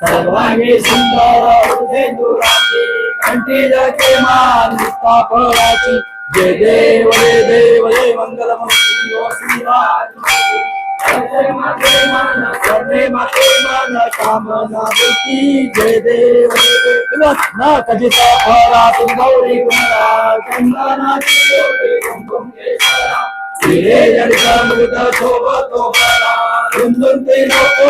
सर्वांगी सुंदर उदयनुराची कंठी जके मान फळाची जय देव जय देव जय मंगलमूर्ती ओ श्रीराज सर्वे माते मान कामना बुद्धी ते नको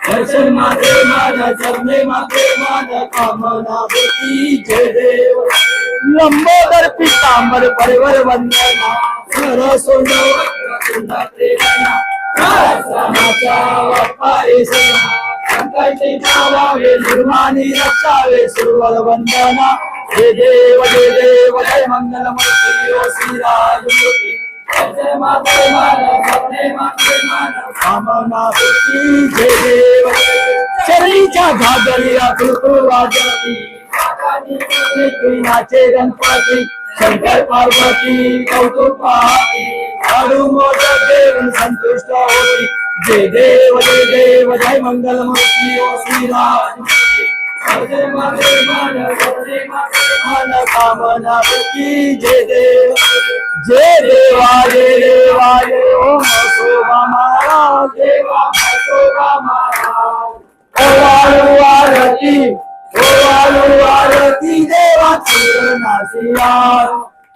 दर्शन माते माझ्या जन्मे माते माझ्या कामना होती जय देव लंबोदर पितांबर परिवर वंदना सर सोंडव सुंदर प्रेरणा समाचा वापा पावावे निर्माणी रक्षावे सुरवल वंदना. देव जय देव जय मंगलमूर्ती ओ जय माते माते कामना होती जय देव. शरीच्या वाजती नाचे गणपती शंकर पार्वती कौतुक पाहती. आडू मोदक देऊन संतुष्ट होती. जय देव जय देव, जय मंगल मूर्ती ओ जय सपने माते मान कामना होती जय देव, जय देवा जय देवा, जय ओम शोभा महाराज। देवा शोभा महाराज ओवाळू आरती ओवाळू आरती देवा नाशिया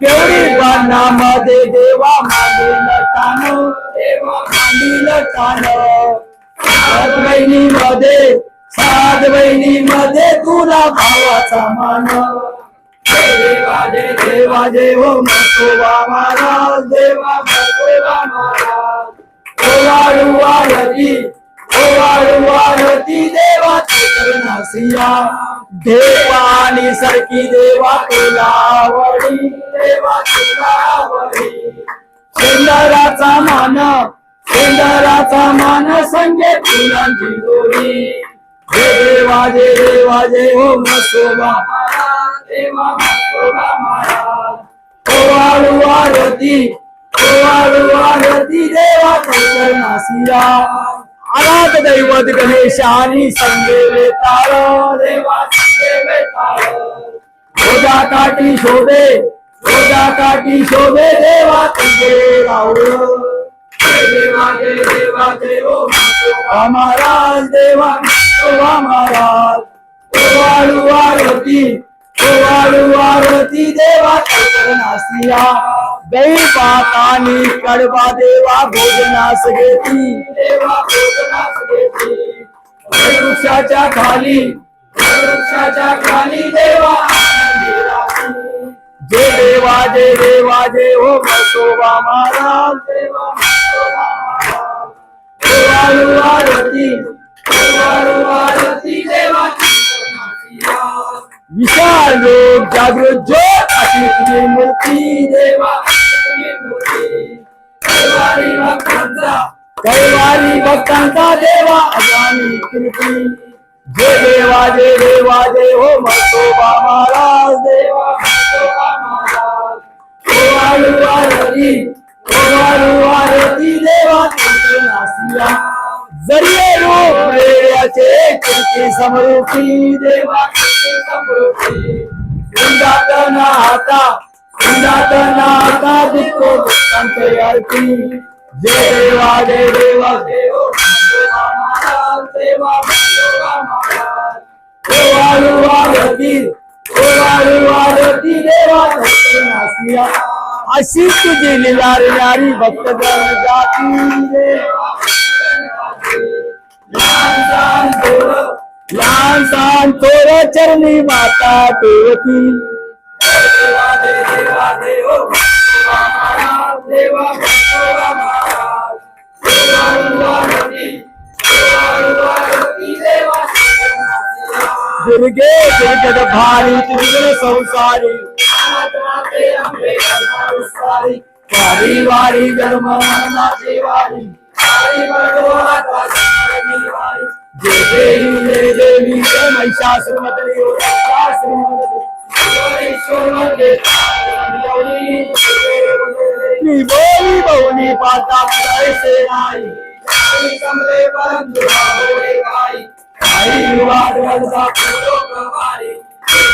केवढी बाणामध्ये देवा मागील तान देवा मागील तान सात बहिणीमध्ये सात बहिणी मध्ये तुला भावाचा मान. देवा जय देवा जय ओम शोभा महाराज देवा शोभा महाराज. ओवाळू आरती ओवाळू आरती देवा चरणासिया देवानी सरकी देवा तुला आवडी देवा तुला आवडी सुंदराचा मान सुंदराचा मान संजय फुलांची दोरी हे देवा जे देवा हो मसोबा. देवा मसोबा महाराज. ओवाळू आरती देवा करणासिया आराध दैवत गणेशानी संगेवे वेताळ देवा संगेवे काठी शोधे रोजा काठी शोभे देवा तुझे राऊळ जय देवा देवा शोभा महाराज देवा शोभा महाराज ओवाळू आरती ओवाळू आरती देवा नासिया दैवातानी कडवा देवा भोजनास घेती देवा भोजनास घेती. वृक्षाच्या खाली वृक्षाच्या खाली. देवा जय देवा जय ओम शोभा महाराज देवा विशाल लोक जागृत अशी तुझी मूर्ती देवा. कैवारी भक्तांचा देवा अजानी कीर्ती जय देवा जय देवा जय हो शोभा महाराज देवा ओवाळू आरती ओवाळू आरती देवा तुझे नासिया ज़रिए रूप रेड्याचे कीर्ती समरूपी देवा कीर्ती समरूपी वृंदात नाता वृंदात नाता दिक्को भक्तांचे आरती जय देवा जय देवा देव अशी तुझी लीला रे भक्त जन लहान थोर लहान सहान चरणी माता ठेवती देवा जय देवा देव शोभा महाराज देवा शोभा महाराज ओवाळू आरती ओवाळू आरती देवा दुर्गे दुर्गत भारी त्रिगुण संसारी। वारी वारी जन्म नाचे वारी वारी बडोहाता सारंगी जय देवी जय देवी जय महिषासुरमर्दिनी ओ महिषासुरमर्दिनी ईश्वराने गौरी नी बोली बहुनी पाता ऐसे नाही कमरे बंद होए गाई आई वाट रंगा फूलो कमारी तू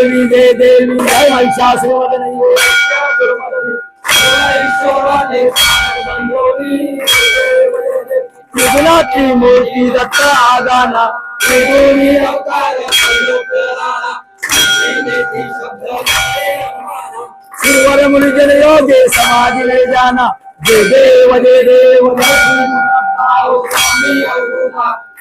देवी जय देवी जय त्रिगुणाची मूर्ती दत्त आगाना। त्रिगुणी अवतार सुरवर मुनि योगे समाधि ले जाना। जय देव जय देव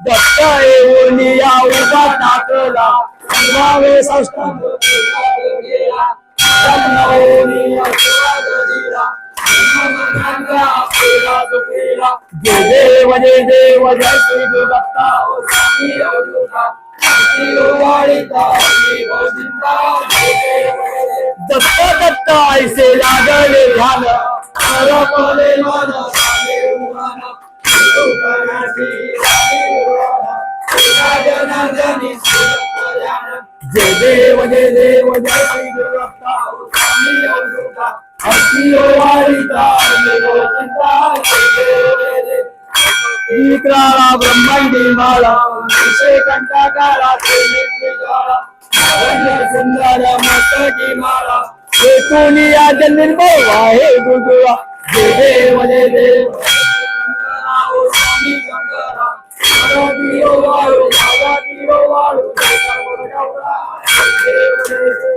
दत्त येऊन या उभा टाकला सर्वावे साष्टांग देव जय देव जय श्री गुरुदत्ता दत्त. दत्त ऐसे लागले ध्यान. जय देव जय देव जय ब्रह्मांडी माळा विषय कंटाकारा सुंदर मस्तकी माळा एकूणी आज निर्मळ आहे गुरुवा जय देव जय देव.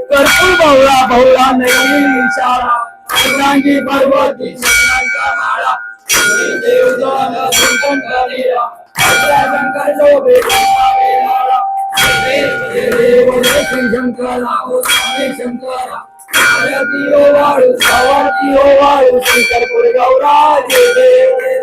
कर्पूर बहुळा बहुळा नैली शाळा अर्धांगी पार्वती शरणांचा माळा देवदान शंकरीला शंकर लोभे वेळाला देव जय श्री शंकरा ओ स्वामी शंकरा वाळू आरती ओ वाळू शंकर पुर गौरा जय देव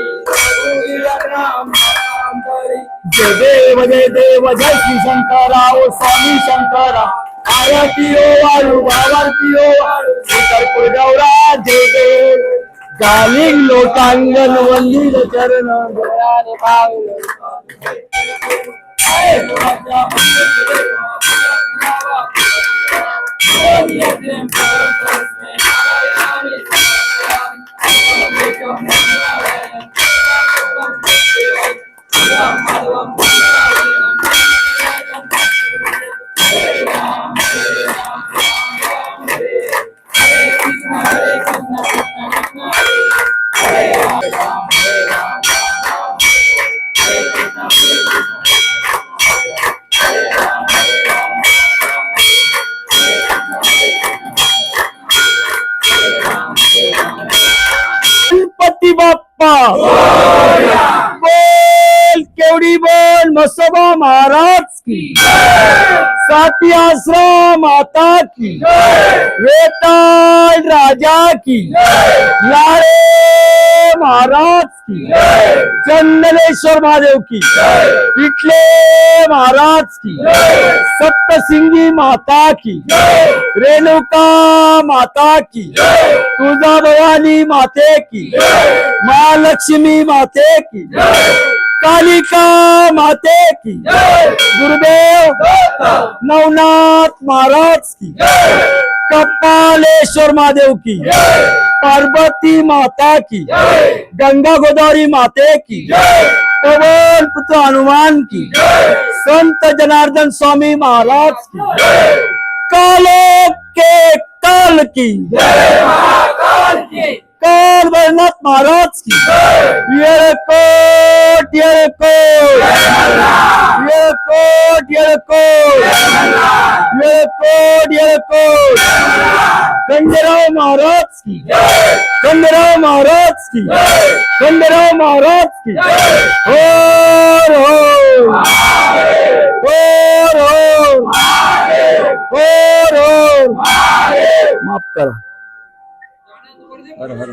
जय देव जय देव जय श्री शंकरा ओ स्वामी शंकरा आरती ओ वाळू आरती ओ वाळू गौरा जय देव गालिंग लोटांगण वंदित चरण जयाने पावले मसोबा महाराज की। साती आश्रम माता की। वेताल राजा की। लारे महाराज की। चंदनेश्वर महादेव की। पिटले महाराज की। सप्तसिंगी माता की। रेणुका माता की। तुळजा भवानी माते की। महालक्ष्मी माते की। कालिका माते की। गुरुदेव। नवनाथ महाराज की। कपालेश्वर महादेव की। पार्वती माता की। गंगा गोदावरी माते की। पवन पुत्र हनुमान की। संत जनार्दन स्वामी महाराज की। कालो के काल की। काल भैरनाथ महाराज की। ये कोट ये कोट ये कोट ये कोट ये कोट ये कोट खंडेराव महाराज की। खंडेराव महाराज की। खंडेराव महाराज की। और हो। और हो। और हो। माफ़ करा। હર હર